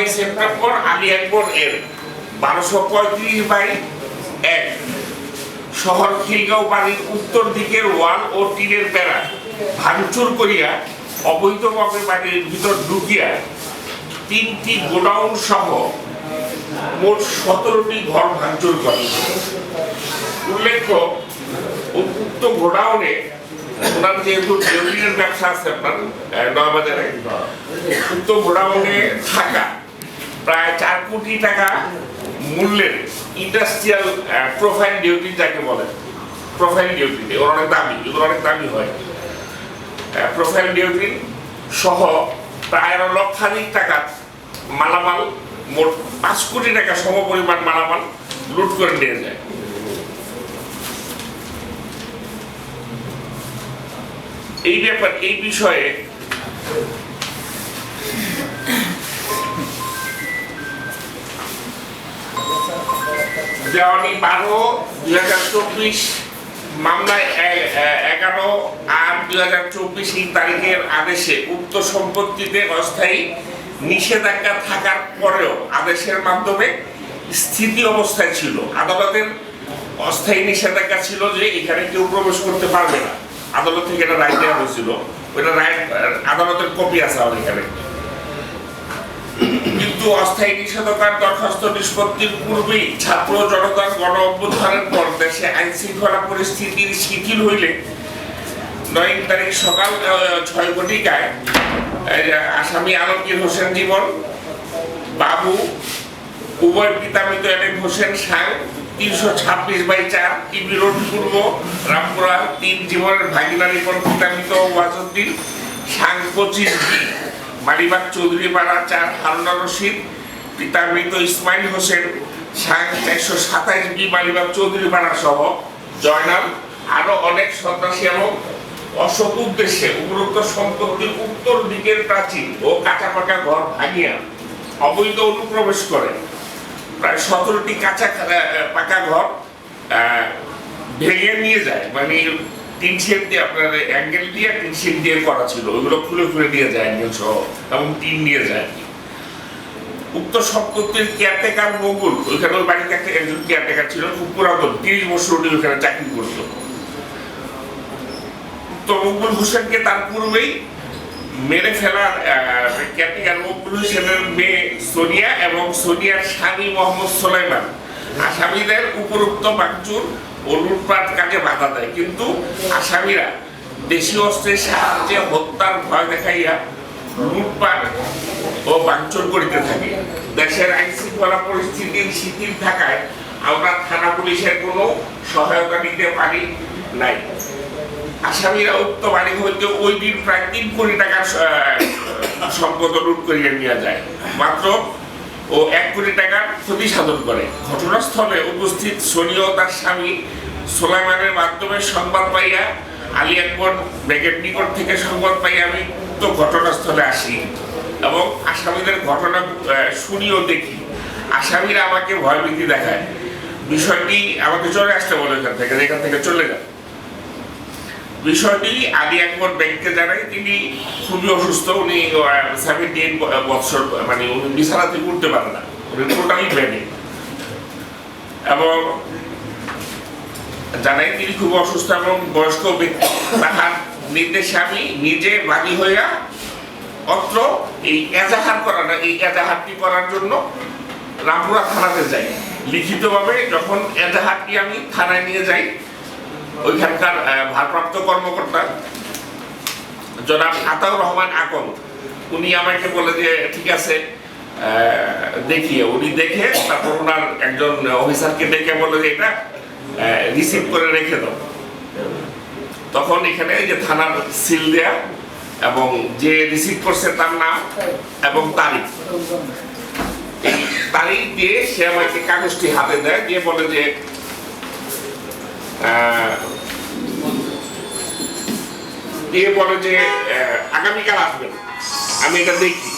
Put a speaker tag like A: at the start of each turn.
A: নয় সেপ্টেম্বর আলী আকবর এর বারোশো পঁয়ত্রিশ বাই এক। শহর খিলগাঁও বাড়ির উত্তর দিকের ওয়াল ও টিনের বেড়া ভাঙচুর করিয়া অবৈধভাবে বাড়ির ভিতর ঢুকিয়া তিনটি গোডাউন সহ মোট সতেরোটি ঘর ভাঙচুর করে। উল্লেখ্য উক্ত গোডাউনে ওনার যেহেতু ব্যবসা আছে আপনার আহ, নয়াবাজারে উক্ত গোডাউনে থাকা প্রায় চার কোটি টাকা মূল্যের ইন্ডাস্ট্রিয়াল প্রোফাইল ডিউটি যাকে বলে। প্রোফাইল ডিউটি এগুলো অনেক দামি এগুলো অনেক দামি হয়। প্রোফাইল ডিউটি সহ প্রায় লক্ষাধিক টাকার মালামাল, মোট পাঁচ কোটি টাকা সম পরিমাণ মালামাল লুট করে নিয়ে যায়। এই ব্যাপার, এই বিষয়ে দেওয়ানি বারো, দুই হাজার চব্বিশ, মামলায় এগারো আট দুই হাজার চব্বিশ এই তারিখের আদেশে উক্ত সম্পত্তিতে অস্থায়ী নিষেধাজ্ঞা থাকার পরেও আদেশের মাধ্যমে স্থিতি অবস্থায় ছিল। আদালতের অস্থায়ী নিষেধাজ্ঞা ছিল যে এখানে কেউ প্রবেশ করতে পারবে না। আদালত থেকে এটা রায় দেওয়া হয়েছিল। ওইটা রায় আদালতের কপি আছে আমার এখানে। কিন্তু অস্থায়ী নিষেধাজ্ঞার দরখাস্ত নিষ্পত্তির পূর্বেই ছাত্র জনতার গণ অভ্যুত্থানের পর দেশে আইন শৃঙ্খলা পরিস্থিতি শিথিল হইলে নয় তারিখ সকাল ছয় ঘটিকায় আসামি আলমগীর হোসেন জীবন, বাবু, উভয় পিতামিত এলেন হোসেন সাং তিনশো ছাব্বিশ বাই চার টিবি রোড পূর্ব, রামপুরা তিন, জীবনের ভাগিনা রিপন পিতামিত ওয়াজুদ্দিন সাং পঁচিশ বি মালিবাগ চৌধুরী পাড়া চার হারুনা রশিদ, পিতা মৃত ইসমাইল হোসেন সাং চারশো সাতাইশ বি মালিবাগ চৌধুরী পাড়া সহ জয়নাল, আরও অনেক সন্ত্রাসী এবং অসৎ উদ্দেশ্যে উপরোক্ত সম্পত্তির উত্তর দিকের প্রাচীন ও কাঁচা পাকা ঘর ভাঙিয়া অবৈধ অনুপ্রবেশ করে। প্রায় সতেরোটি কাঁচা পাকা ঘর ভেঙে নিয়ে যায়। মানে তিন শেড দিয়ে আপনার অ্যাঙ্গেল দিয়ে তিন শেড দিয়ে করা ছিল। ওইগুলো খুলে খুলে যায় সহ টিন নিয়ে যায় উক্ত কেয়ারটেকার ওইখানে ওই বাড়িতে একটা একজন কেয়ারটেকার ছিল, খুব পুরাতন, তিরিশ বছর উনি ওইখানে চাকরি করতো। তো মকবুল হোসেনকে তার পূর্বেই মেরে ফেলার ক্যাপ্টেন মকবুল হোসেনের মেয়ে সোনিয়া এবং সোনিয়ার স্বামী মোহাম্মদ সোলাইমান। আসামিদের উপরোক্ত বাকচুর ও লুটপাট কাজে বাধা দেয়। কিন্তু আসামিরা দেশীয় অস্ত্রের সাহায্যে হত্যার ভয় দেখাইয়া লুটপাট ও বাঞ্চন করিতে থাকে। দেশের আইন শৃঙ্খলা পরিস্থিতির শিথিল থাকায় আমরা থানা পুলিশের কোনো সহায়তা নিতে পারি নাই। আসামিরা উক্ত বাড়ি হইতে ওই দিন প্রায় তিন কোটি টাকার সম্পদ লুট করিয়া নিয়ে যায়। মাত্র ও এক কোটি টাকার ক্ষতি সাধন করে। ঘটনাস্থলে উপস্থিত সোনি ও তার স্বামী সোলাইমানের মাধ্যমে সংবাদ পাইয়া আলী আকবর ব্যাগের নিকট থেকে সংবাদ পাইয়া আমি উক্ত ঘটনাস্থলে আসি এবং আসামিদের ঘটনা আহ, শুনি ও দেখি। আসামিরা আমাকে ভয়ভীতি দেখায়। বিষয়টি আমাকে চলে আসতে বলে এখান থেকে এখান থেকে চলে যান। বিষয়টি আলী আকবর ব্যাংককে জানাই, তিনি খুবই অসুস্থ, উনি সেভেন্টি এইট বছর মানে উনি বিছানা থেকে উঠতে পারেন না। উনি টোটালি ব্যাগে এবং জানাই তিনি খুব অসুস্থ এবং বয়স্ক ব্যক্তি। তাহার নির্দেশে আমি নিজে বাদী হইয়া অত্র এই এজাহার করা না এই এজাহারটি করার জন্য রামপুরা থানাতে যাই। লিখিতভাবে যখন এজাহারটি আমি থানায় নিয়ে যাই ওইখানকার ভারপ্রাপ্ত কর্মকর্তা জনাব আতাউর রহমান আকন উনি আমাকে বলে যে, ঠিক আছে দেখিয়ে। উনি দেখে তারপর ওনার একজন অফিসারকে ডেকে বলে যে, এটা রিসিভ করে রেখে দাও। তখন এখানে যে থানার সিল দেয়া এবং যে রিসিভ করছে তার নাম এবং তারিখ। তারিখ দিয়ে সে আমাকে কাগজটি হাতে দেয়, দিয়ে বলে যে দিয়ে বলে যে আগামীকাল আসবেন। আমি এটা দেখি।